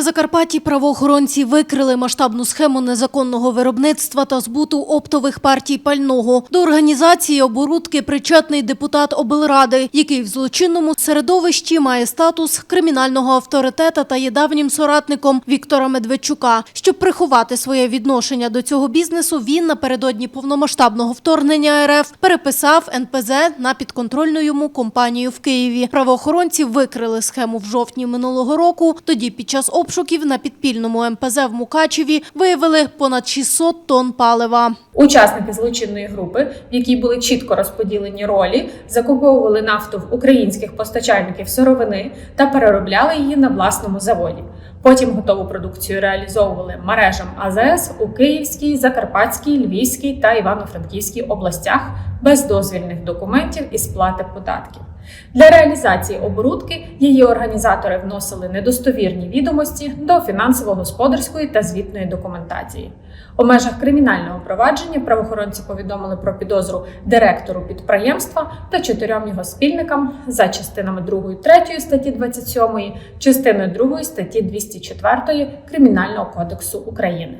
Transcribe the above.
На Закарпатті правоохоронці викрили масштабну схему незаконного виробництва та збуту оптових партій пального. До організації оборудки причетний депутат облради, який в злочинному середовищі має статус кримінального авторитета та є давнім соратником Віктора Медведчука. Щоб приховати своє відношення до цього бізнесу, він напередодні повномасштабного вторгнення РФ переписав НПЗ на підконтрольну йому компанію в Києві. Правоохоронці викрили схему в жовтні минулого року. Тоді під час обшуків на підпільному МПЗ в Мукачеві виявили понад 600 тонн палива. Учасники злочинної групи, в якій були чітко розподілені ролі, закуповували нафту в українських постачальників сировини та переробляли її на власному заводі. Потім готову продукцію реалізовували мережам АЗС у Київській, Закарпатській, Львівській та Івано-Франківській областях без дозвільних документів і сплати податків. Для реалізації оборудки її організатори вносили недостовірні відомості до фінансово-господарської та звітної документації. У межах кримінального провадження правоохоронці повідомили про підозру директору підприємства та чотирьом його спільникам за частинами 2 і 3 статті 27, частиною 2 статті 204 Кримінального кодексу України.